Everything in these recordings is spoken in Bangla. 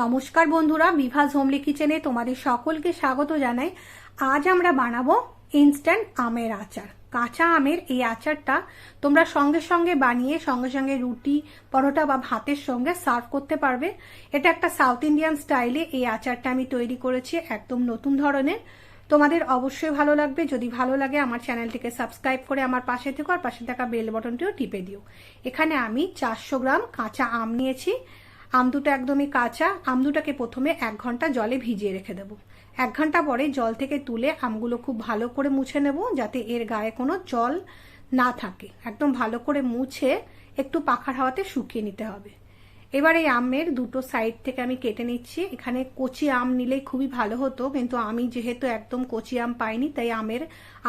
নমস্কার বন্ধুরা, বিভাস হোমলি কিচেনে তোমাদের সকলকে স্বাগত জানাই। আজ আমরা বানাবো ইনস্ট্যান্ট আমের আচার। কাঁচা আমের এই আচারটা তোমরা সঙ্গে সঙ্গে বানিয়ে, সঙ্গে সঙ্গে রুটি, পরোটা বা ভাতের সঙ্গে সার্ভ করতে পারবে। এটা একটা সাউথ ইন্ডিয়ান স্টাইলে এই আচারটা আমি তৈরি করেছি একদম নতুন ধরনের। তোমাদের অবশ্যই ভালো লাগবে। যদি ভালো লাগে, আমার চ্যানেলটিকে সাবস্ক্রাইব করে আমার পাশে থেকো আর পাশে থাকা বেল বটনটিও টিপে দিও। এখানে আমি চারশো গ্রাম কাঁচা আম নিয়েছি। আম দুটো একদমই কাঁচা, আম দুটাকে প্রথমে এক ঘণ্টা জলে ভিজিয়ে রেখে দেবো। এক ঘণ্টা পরে জল থেকে তুলে আমগুলো খুব ভালো করে মুছে নেব, যাতে এর গায়ে কোনো জল না থাকে। একদম ভালো করে মুছে একটু পাখার হাওয়াতে শুকিয়ে নিতে হবে। এবার এই আমের দুটো সাইড থেকে আমি কেটে নিচ্ছি। এখানে কচি আম নিলেই খুবই ভালো হতো, কিন্তু আমি যেহেতু একদম কচি আম পাইনি, তাই আমের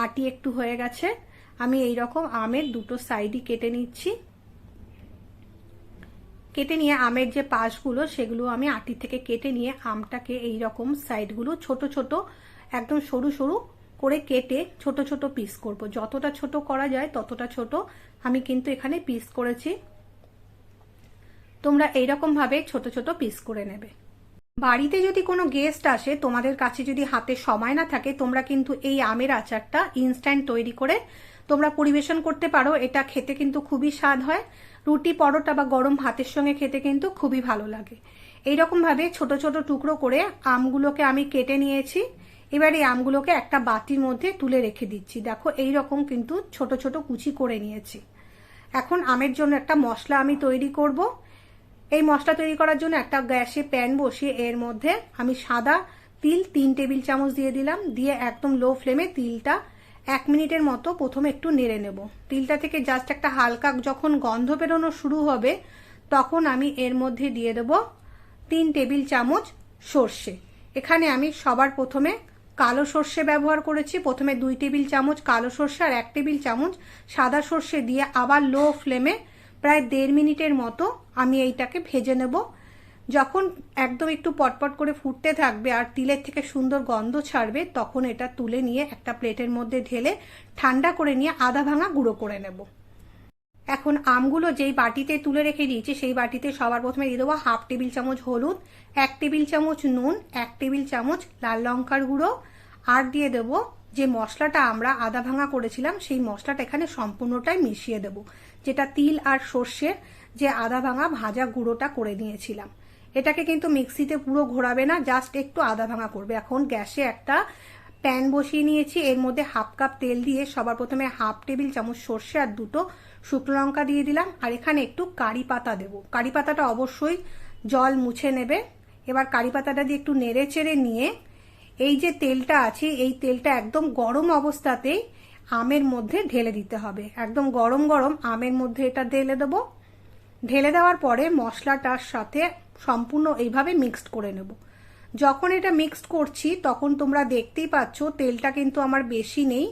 আটি একটু হয়ে গেছে। আমি এই রকম আমের দুটো সাইডই কেটে নিচ্ছি। কেটে নিয়ে আমের যে পাশগুলো, সেগুলো আমি আটি থেকে কেটে নিয়ে আমটাকে এই রকম সাইডগুলো ছোট ছোট, একদম সরু সরু করে কেটে ছোট ছোট পিস করব। যতটা ছোট করা যায় ততটা ছোট আমি কিন্তু এখানে পিস করেছি। তোমরা এইরকম ভাবে ছোট ছোট পিস করে নেবে। বাড়িতে যদি কোনো গেস্ট আসে, তোমাদের কাছে যদি হাতে সময় না থাকে, তোমরা কিন্তু এই আমের আচারটা ইনস্ট্যান্ট তৈরি করে তোমরা পরিবেশন করতে পারো, এটা খেতে কিন্তু খুবই স্বাদ হয়। রুটি, পরোটা বা গরম ভাতের সঙ্গে খেতে কিন্তু খুবই ভালো লাগে। এইরকমভাবে ছোট ছোট টুকরো করে আমগুলোকে আমি কেটে নিয়েছি। এবার এই আমগুলোকে একটা বাটির মধ্যে তুলে রেখে দিচ্ছি। দেখো এই রকম কিন্তু ছোট ছোট কুচি করে নিয়েছি। এখন আমের জন্য একটা মশলা আমি তৈরি করব। এই মশলা তৈরি করার জন্য একটা গ্যাসে প্যান বসিয়ে এর মধ্যে আমি সাদা তিল তিন টেবিল চামচ দিয়ে দিলাম। দিয়ে একদম লো ফ্লেমে তিলটা এক মিনিটের মতো প্রথমে একটু নেড়ে নেব। তিলটা থেকে জাস্ট একটা হালকা যখন গন্ধ বেরোনো শুরু হবে, তখন আমি এর মধ্যে দিয়ে দেব তিন টেবিল চামচ সর্ষে। এখানে আমি সবার প্রথমে কালো সর্ষে ব্যবহার করেছি। প্রথমে দুই টেবিল চামচ কালো সর্ষে আর এক টেবিল চামচ সাদা সর্ষে দিয়ে আবার লো ফ্লেমে প্রায় দেড় মিনিটের মতো আমি এইটাকে ভেজে নেব। যখন একদম একটু পটপট করে ফুটতে থাকবে আর তিলের থেকে সুন্দর গন্ধ ছাড়বে, তখন এটা তুলে নিয়ে একটা প্লেটের মধ্যে ঢেলে ঠান্ডা করে নিয়ে আধা ভাঙা গুঁড়ো করে নেব। এখন আমগুলো যেই বাটিতে তুলে রেখে দিয়েছি, সেই বাটিতে সবার প্রথমে দিয়ে দেবো হাফ টেবিল চামচ হলুদ, এক টেবিল চামচ নুন, এক টেবিল চামচ লাল লঙ্কার গুঁড়ো, আর দিয়ে দেব যে মশলাটা আমরা আদা ভাঙা করেছিলাম, সেই মশলাটা এখানে সম্পূর্ণটাই মিশিয়ে দেব। যেটা তিল আর সর্ষের যে আদা ভাঙা ভাজা গুঁড়োটা করে নিয়েছিলাম। এটাকে কিন্তু মিক্সিতে পুরো ঘোরাবে না জাস্ট একটু আদা ভাঙা করবে। এখন গ্যাসে একটা প্যান বসিয়ে নিয়েছি, এর মধ্যে হাফ কাপ তেল দিয়ে সবার প্রথমে হাফ টেবিল চামচ সর্ষে আর দুটো শুকনো লঙ্কা দিয়ে দিলাম, আর এখানে একটু কারি পাতা দেবো। কারি পাতাটা অবশ্যই জল মুছে নেবে। এবার কারি পাতাটা দিয়ে একটু নেড়ে চেড়ে নিয়ে এই যে তেলটা আছে, এই তেলটা একদম গরম অবস্থাতেই আমের মধ্যে ঢেলে দিতে হবে। একদম গরম গরম আমের মধ্যে এটা ঢেলে দেবো। ঢেলে দেওয়ার পরে মশলাটার সাথে সম্পূর্ণ এইভাবে মিক্সড করে নেব। যখন এটা মিক্সড করছি, তখন তোমরা দেখতেই পাচ্ছ তেলটা কিন্তু আমার বেশি নেই।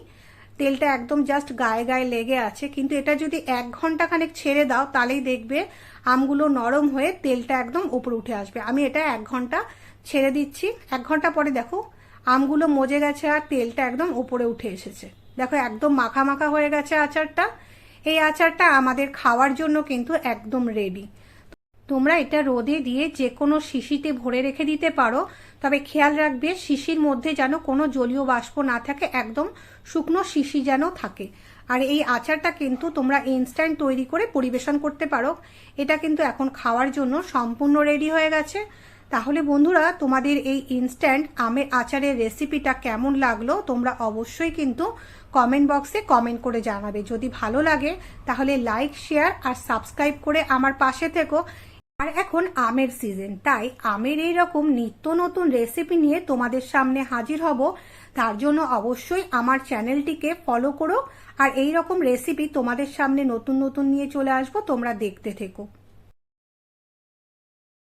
তেলটা একদম জাস্ট গায়ে গায়ে লেগে আছে। কিন্তু এটা যদি এক ঘণ্টা খানেক ছেড়ে দাও, তাহলেই দেখবে আমগুলো নরম হয়ে তেলটা একদম উপরে উঠে আসবে। আমি এটা এক ঘণ্টা ছেড়ে দিচ্ছি। এক ঘণ্টা পরে দেখো, আমগুলো মজে গেছে আর তেলটা একদম উপরে উঠে এসেছে। দেখো, একদম মাখা মাখা হয়ে গেছে আচারটা। এই আচারটা আমাদের খাওয়ার জন্য কিন্তু একদম রেডি তোমরা এটা রোদে দিয়ে যে কোনো শিশিতে ভরে রেখে দিতে পারো, তবে খেয়াল রাখবে শিশির মধ্যে যেন কোনো জলীয় বাষ্প না থাকে, একদম শুকনো শিশি যেন থাকে। আর এই আচারটা কিন্তু তোমরা ইনস্ট্যান্ট তৈরি করে পরিবেশন করতে পারো। এটা কিন্তু এখন খাওয়ার জন্য সম্পূর্ণ রেডি হয়ে গেছে। তাহলে বন্ধুরা, তোমাদের এই ইনস্ট্যান্ট আমের আচারের রেসিপিটা কেমন লাগল তোমরা অবশ্যই কিন্তু কমেন্ট বক্সে কমেন্ট করে জানাবে। যদি ভালো লাগে, তাহলে লাইক শেয়ার আর সাবস্ক্রাইব করে আমার পাশে থেকো। আর এখন আমের সিজন তাই আমের এই রকম নিত্য নতুন রেসিপি নিয়ে তোমাদের সামনে হাজির হব। তার জন্য অবশ্যই আমার চ্যানেলটিকে ফলো করো। আর এই রকম রেসিপি তোমাদের সামনে নতুন নতুন নিয়ে চলে আসব, তোমরা দেখতে থেকো।